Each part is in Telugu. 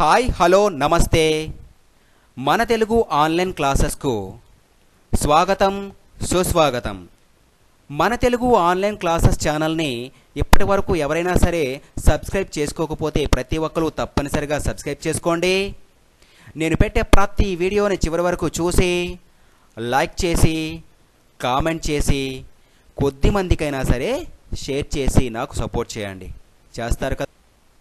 హాయ్ హలో నమస్తే. మన తెలుగు ఆన్లైన్ క్లాసెస్కు స్వాగతం సుస్వాగతం. మన తెలుగు ఆన్లైన్ క్లాసెస్ ఛానల్ని ఇప్పటి వరకు ఎవరైనా సరే సబ్స్క్రైబ్ చేసుకోకపోతే ప్రతి ఒక్కరూ తప్పనిసరిగా సబ్స్క్రైబ్ చేసుకోండి. నేను పెట్టే ప్రతి వీడియోని చివరి వరకు చూసి లైక్ చేసి కామెంట్ చేసి కొద్ది మందికైనా సరే షేర్ చేసి నాకు సపోర్ట్ చేయండి. చేస్తారు కదా.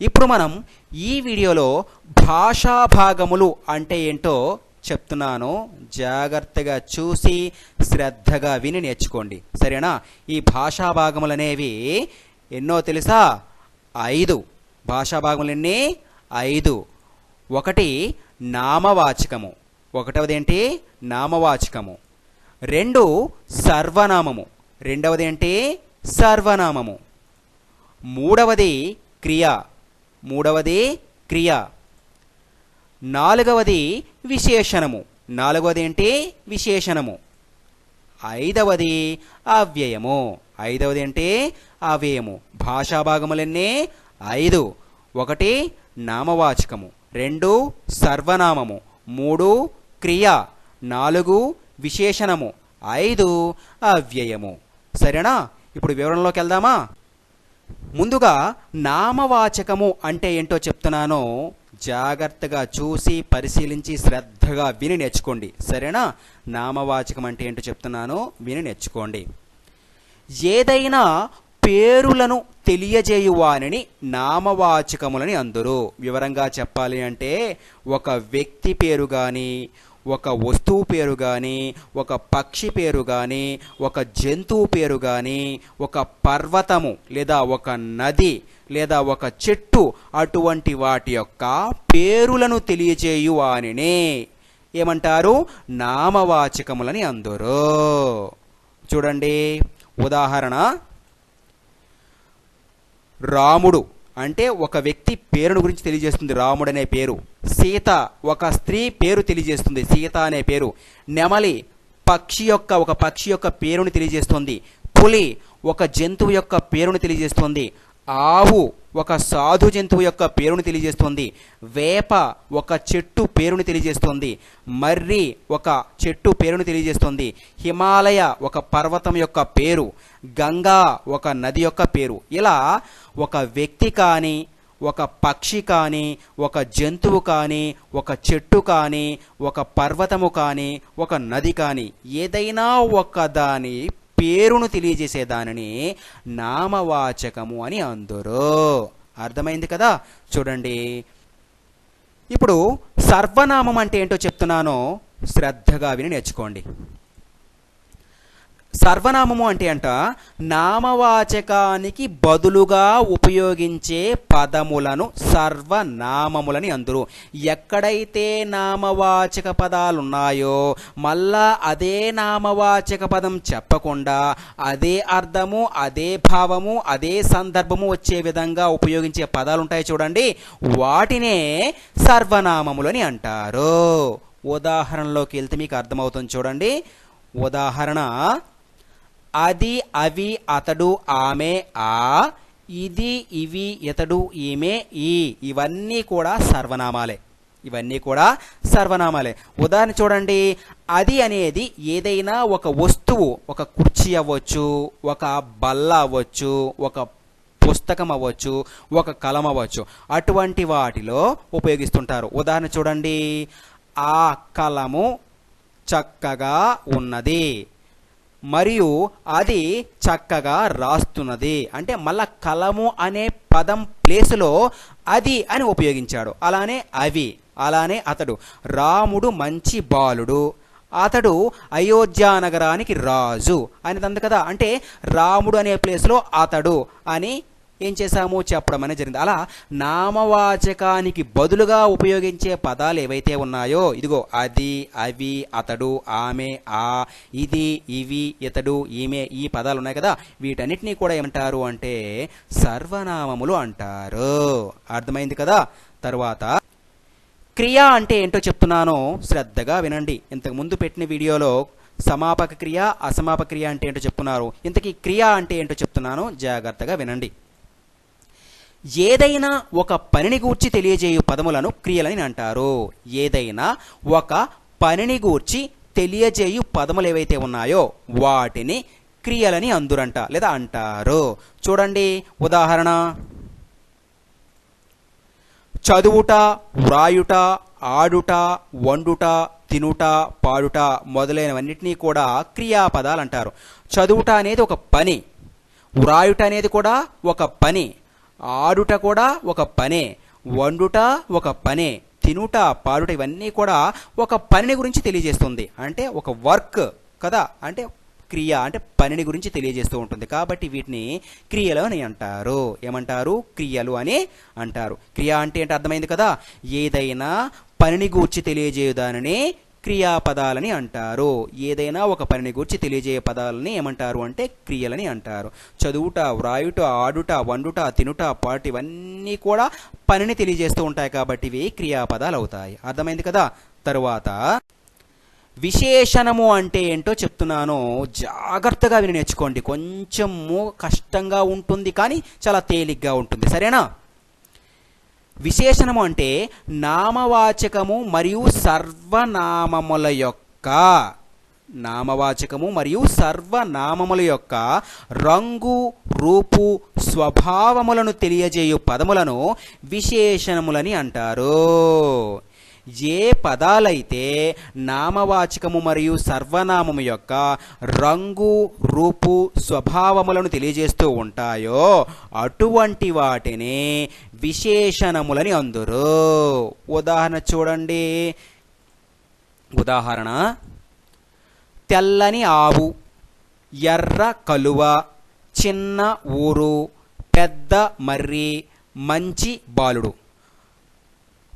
ఇప్పుడు మనం ఈ వీడియోలో భాషా భాగములు అంటే ఏంటో చెప్తున్నాను. జాగ్రత్తగా చూసి శ్రద్ధగా విని నేర్చుకోండి. సరేనా? ఈ భాషా భాగములు అనేవి ఎన్నో తెలుసా? ఐదు. భాషా భాగములు ఎన్ని? ఐదు. ఒకటి నామవాచకము. ఒకటవది ఏంటి నామవాచకము. రెండు సర్వనామము. రెండవది ఏంటి సర్వనామము. మూడవది క్రియ. మూడవది క్రియ. నాలుగవది విశేషణము. నాలుగవది ఏంటి? విశేషణము. ఐదవది అవ్యయము. ఐదవది ఏంటి? అవ్యయము. భాషా భాగములన్నీ ఐదు. ఒకటి నామవాచకము. రెండు సర్వనామము. మూడు క్రియ. నాలుగు విశేషణము. ఐదు అవ్యయము. సరేనా? ఇప్పుడు వివరణలోకి వెళ్దామా? ముందుగా నామవాచకము అంటే ఏంటో చెప్తున్నానో జాగ్రత్తగా చూసి పరిశీలించి శ్రద్ధగా విని నేర్చుకోండి. సరేనా? నామవాచకం అంటే ఏంటో చెప్తున్నానో విని నేర్చుకోండి. ఏదైనా పేరులను తెలియజేయువానిని నామవాచకములని అందరూ. వివరంగా చెప్పాలి అంటే ఒక వ్యక్తి పేరు కానీ ఒక వస్తువు పేరు కానీ ఒక పక్షి పేరు కానీ ఒక జంతువు పేరు కానీ ఒక పర్వతము లేదా ఒక నది లేదా ఒక చెట్టు అటువంటి వాటి యొక్క పేరులను తెలియజేయు వానినే. ఏమంటారు? నామవాచకములని అందరూ. చూడండి. ఉదాహరణ. రాముడు అంటే ఒక వ్యక్తి పేరును గురించి తెలియజేస్తుంది రాముడు అనే పేరు. సీత ఒక స్త్రీ పేరు తెలియజేస్తుంది సీత అనే పేరు. నెమలి పక్షి యొక్క ఒక పక్షి యొక్క పేరును తెలియజేస్తుంది. పులి ఒక జంతువు యొక్క పేరును తెలియజేస్తుంది. ఆవు ఒక సాధు జంతువు యొక్క పేరును తెలియజేస్తుంది. వేప ఒక చెట్టు పేరును తెలియజేస్తుంది. మర్రి ఒక చెట్టు పేరును తెలియజేస్తుంది. హిమాలయ ఒక పర్వతం యొక్క పేరు. గంగా ఒక నది యొక్క పేరు. ఇలా ఒక వ్యక్తి కానీ ఒక పక్షి కానీ ఒక జంతువు కానీ ఒక చెట్టు కానీ ఒక పర్వతము కానీ ఒక నది కానీ ఏదైనా ఒక దాని పేరును తెలియజేసే దానిని నామవాచకము అని అందరూ. అర్థమైంది కదా? చూడండి. ఇప్పుడు సర్వనామం అంటే ఏంటో చెప్తున్నానో శ్రద్ధగా విని నేర్చుకోండి. సర్వనామము అంటే అంట నామవాచకానికి బదులుగా ఉపయోగించే పదములను సర్వనామములని అందరు. ఎక్కడైతే నామవాచక పదాలు ఉన్నాయో మళ్ళా అదే నామవాచక పదం చెప్పకుండా అదే అర్థము అదే భావము అదే సందర్భము వచ్చే విధంగా ఉపయోగించే పదాలు ఉంటాయి చూడండి. వాటినే సర్వనామములని అంటారు. ఉదాహరణలోకి వెళ్తే మీకు అర్థమవుతుంది చూడండి. ఉదాహరణ అది అవి అతడు ఆమె ఆ ఇది ఇవి ఇతడు ఈమె ఈ. ఇవన్నీ కూడా సర్వనామాలే. ఇవన్నీ కూడా సర్వనామాలే. ఉదాహరణ చూడండి. అది అనేది ఏదైనా ఒక వస్తువు ఒక కుర్చీ అవ్వచ్చు ఒక బల్ల అవ్వచ్చు ఒక పుస్తకం అవ్వచ్చు ఒక కలం అవ్వచ్చు. అటువంటి వాటిలో ఉపయోగిస్తుంటారు. ఉదాహరణ చూడండి. ఆ కలము చక్కగా ఉన్నది. మరియు అది చక్కగా రాస్తున్నది. అంటే మళ్ళా కలము అనే పదం ప్లేసులో అది అని ఉపయోగించాడు. అలానే అవి అలానే అతడు. రాముడు మంచి బాలుడు. అతడు అయోధ్య నగరానికి రాజు. అనేది అంది కదా? అంటే రాముడు అనే ప్లేస్లో అతడు అని ఏం చేశాము? చెప్పడం అనేది జరిగింది. అలా నామవాచకానికి బదులుగా ఉపయోగించే పదాలు ఏవైతే ఉన్నాయో ఇదిగో అది అవి అతడు ఆమె ఆ ఇది ఇవి ఇతడు ఈమె ఈ పదాలు ఉన్నాయి కదా. వీటన్నిటినీ కూడా ఏమంటారు అంటే సర్వనామములు అంటారు. అర్థమైంది కదా? తర్వాత క్రియ అంటే ఏంటో చెప్తున్నానో. శ్రద్ధగా వినండి. ఇంతకు ముందు పెట్టిన వీడియోలో సమాపక క్రియ అసమాపక క్రియ అంటే ఏంటో చెప్తున్నారు. ఇంతకీ క్రియ అంటే ఏంటో చెప్తున్నాను. జాగ్రత్తగా వినండి. ఏదైనా ఒక పనిని గూర్చి తెలియజేయు పదములను క్రియలని అంటారు. ఏదైనా ఒక పనిని గూర్చి తెలియజేయు పదములు ఏవైతే ఉన్నాయో వాటిని క్రియలని అందురంట లేదా అంటారు. చూడండి ఉదాహరణ. చదువుట వ్రాయుట ఆడుట వండుట తినుట పాడుట మొదలైనవన్నిటినీ కూడా క్రియాపదాలు అంటారు. చదువుట అనేది ఒక పని వ్రాయుట అనేది కూడా ఒక పని ఆడుట కూడా ఒక పనే వండుట ఒక పనే తినుట పాడుట ఇవన్నీ కూడా ఒక పనిని గురించి తెలియజేస్తుంది. అంటే ఒక వర్క్ కదా? అంటే క్రియ అంటే పనిని గురించి తెలియజేస్తూ ఉంటుంది. కాబట్టి వీటిని క్రియలు అని అంటారు. ఏమంటారు? క్రియలు అని అంటారు. క్రియ అంటే ఏంటి? అర్థమైంది కదా? ఏదైనా పనిని గూర్చి తెలియజేయు దానిని క్రియాపదాలని అంటారు. ఏదైనా ఒక పనిని గురించి తెలియజేయ పదాలని ఏమంటారు అంటే క్రియలని అంటారు. చదువుట వ్రాయుట ఆడుట వండుట తినుట పాట ఇవన్నీ కూడా పనిని తెలియజేస్తూ ఉంటాయి కాబట్టి ఇవి క్రియాపదాలు అవుతాయి. అర్థమైంది కదా? తరువాత విశేషణము అంటే ఏంటో చెప్తున్నాను. జాగ్రత్తగా విని నేర్చుకోండి. కొంచెము కష్టంగా ఉంటుంది కానీ చాలా తేలిగ్గా ఉంటుంది. సరేనా? విశేషణము అంటే నామవాచకము మరియు సర్వనామముల యొక్క నామవాచకము మరియు సర్వనామముల యొక్క రంగు రూపు స్వభావములను తెలియజేయు పదములను విశేషణములని అంటారు. ఏ పదాలైతే నామవాచకము మరియు సర్వనామము యొక్క రంగు రూపు స్వభావములను తెలియజేస్తూ ఉంటాయో అటువంటి వాటిని విశేషణములని అందురు. ఉదాహరణ చూడండి. ఉదాహరణ తెల్లని ఆవు ఎర్ర కలువ చిన్న ఊరు పెద్ద మర్రి మంచి బాలుడు.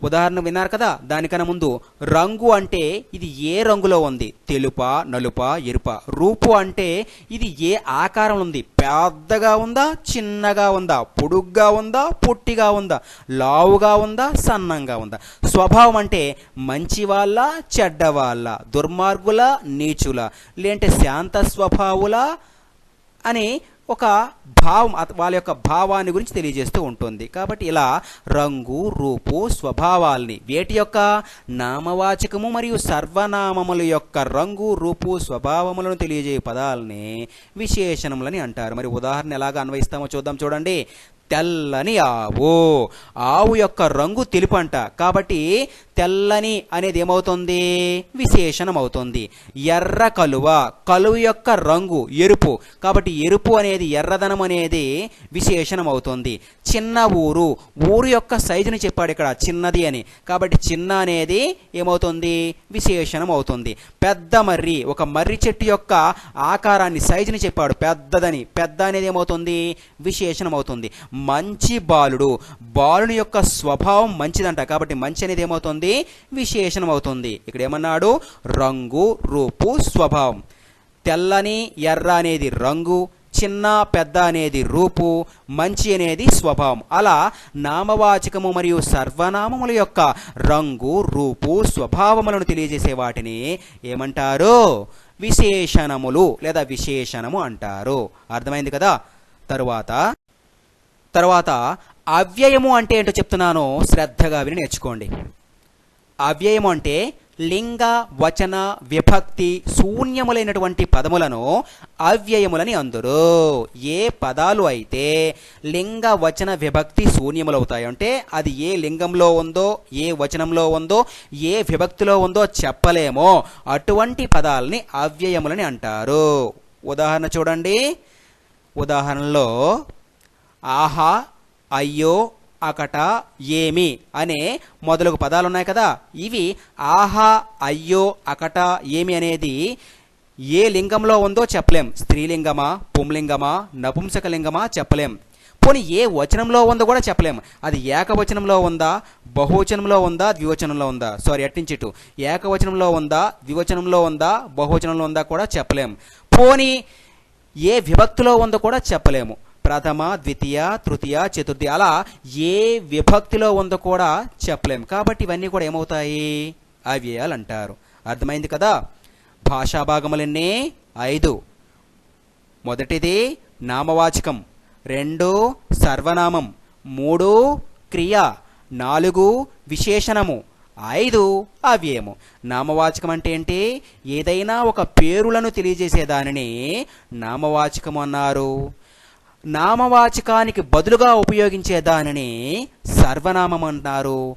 ఉదాహరణ విన్నారు కదా దానికన్నా ముందు రంగు అంటే ఇది ఏ రంగులో ఉంది? తెలుప నలుప ఎరుప. రూపు అంటే ఇది ఏ ఆకారం ఉంది? పెద్దగా ఉందా చిన్నగా ఉందా? పొడుగ్గా ఉందా పొట్టిగా ఉందా? లావుగా ఉందా సన్నంగా ఉందా? స్వభావం అంటే మంచి వాళ్ళ చెడ్డ వాళ్ళ దుర్మార్గుల నీచుల. లేదంటే శాంత స్వభావుల అని ఒక భావం వాళ్ళ యొక్క భావాన్ని గురించి తెలియజేస్తూ ఉంటుంది. కాబట్టి ఇలా రంగు రూపు స్వభావాల్ని వేటి యొక్క నామవాచకము మరియు సర్వనామముల యొక్క రంగు రూపు స్వభావములను తెలియజేయ పదాలని విశేషణములని అంటారు. మరి ఉదాహరణ ఎలాగ అన్వయిస్తామో చూద్దాం చూడండి. తెల్లని ఆవు. ఆవు యొక్క రంగు తెలుపంట. కాబట్టి తెల్లని అనేది ఏమవుతుంది విశేషణం అవుతుంది ఎర్ర కలువ కలువ యొక్క రంగు ఎరుపు. కాబట్టి ఎరుపు అనేది ఎర్రదనం అనేది విశేషణం అవుతుంది చిన్న ఊరు ఊరు యొక్క సైజుని చెప్పాడు ఇక్కడ చిన్నది అని. కాబట్టి చిన్న అనేది ఏమవుతుంది? విశేషణం అవుతుంది పెద్ద మర్రి ఒక మర్రి చెట్టు యొక్క ఆకారాన్ని సైజుని చెప్పాడు పెద్దదని. పెద్ద అనేది ఏమవుతుంది? విశేషణం అవుతుంది మంచి బాలుడు బాలుని యొక్క స్వభావం మంచిదంట. కాబట్టి మంచి అనేది ఏమవుతుంది? విశేషణం అవుతుంది ఇక్కడ ఏమన్నాడు రంగు రూపు స్వభావం. తెల్లని ఎర్ర అనేది రంగు చిన్న పెద్ద అనేది రూపు మంచి అనేది స్వభావం. అలా నామవాచకము మరియు సర్వనామముల యొక్క రంగు రూపు స్వభావములను తెలియజేసే వాటిని ఏమంటారు? విశేషణములు లేదా విశేషణము అంటారు. అర్థమైంది కదా? తరువాత తర్వాత అవ్యయము అంటే ఏంటో చెప్తున్నాను. శ్రద్ధగా విని నేర్చుకోండి. అవ్యయము అంటే లింగ వచన విభక్తి శూన్యములైనటువంటి పదములను అవ్యయములని అందురు. ఏ పదాలు అయితే లింగ వచన విభక్తి శూన్యములవుతాయి అంటే అది ఏ లింగంలో ఉందో ఏ వచనంలో ఉందో ఏ విభక్తిలో ఉందో చెప్పలేమో. అటువంటి పదాలని అవ్యయములని అంటారు. ఉదాహరణ చూడండి. ఉదాహరణలో ఆహా అయ్యో అకట ఏమి అనే మొదలగు పదాలు ఉన్నాయి కదా. ఇవి ఆహా అయ్యో అకట ఏమి అనేది ఏ లింగంలో ఉందో చెప్పలేం. స్త్రీలింగమా పుంలింగమా నపుంసకలింగమా చెప్పలేం. పోనీ ఏ వచనంలో ఉందో కూడా చెప్పలేం. అది ఏకవచనంలో ఉందా బహువచనంలో ఉందా ద్వివచనంలో ఉందా? సారీ అట్టించిటు ఏకవచనంలో ఉందా ద్వివచనంలో ఉందా బహువచనంలో ఉందా కూడా చెప్పలేం. పోనీ ఏ విభక్తిలో ఉందో కూడా చెప్పలేము. ప్రథమ ద్వితీయ తృతీయ చతుర్థి అలా ఏ విభక్తిలో ఉందో కూడా చెప్పలేము కాబట్టి ఇవన్నీ కూడా ఏమవుతాయి? అవ్యయాలు అంటారు అర్థమైంది కదా? భాషా భాగములన్నీ ఐదు. మొదటిది నామవాచకం. రెండు సర్వనామం. మూడు క్రియ. నాలుగు విశేషణము. ఐదు అవ్యయము. నామవాచకం అంటే ఏంటి? ఏదైనా ఒక పేరులను తెలియజేసే దానిని నామవాచకం అన్నారు. నామవాచకానికి బదులుగా ఉపయోగించే దానిని సర్వనామం అన్నారు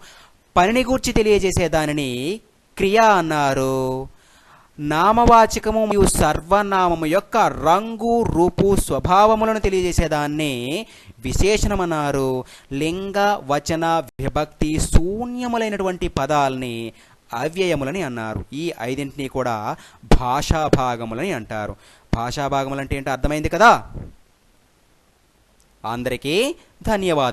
పనిని గూర్చి తెలియజేసే దానిని క్రియ అన్నారు. నామవాచకము మరియు సర్వనామము యొక్క రంగు రూపు స్వభావములను తెలియజేసేదాన్ని విశేషణమన్నారు. లింగ వచన విభక్తి శూన్యములైనటువంటి పదాలని అవ్యయములని అన్నారు. ఈ ఐదింటిని కూడా భాషా భాగములని అంటారు. భాషా అంటే ఏంటో అర్థమైంది కదా? అందరికీ ధన్యవాదం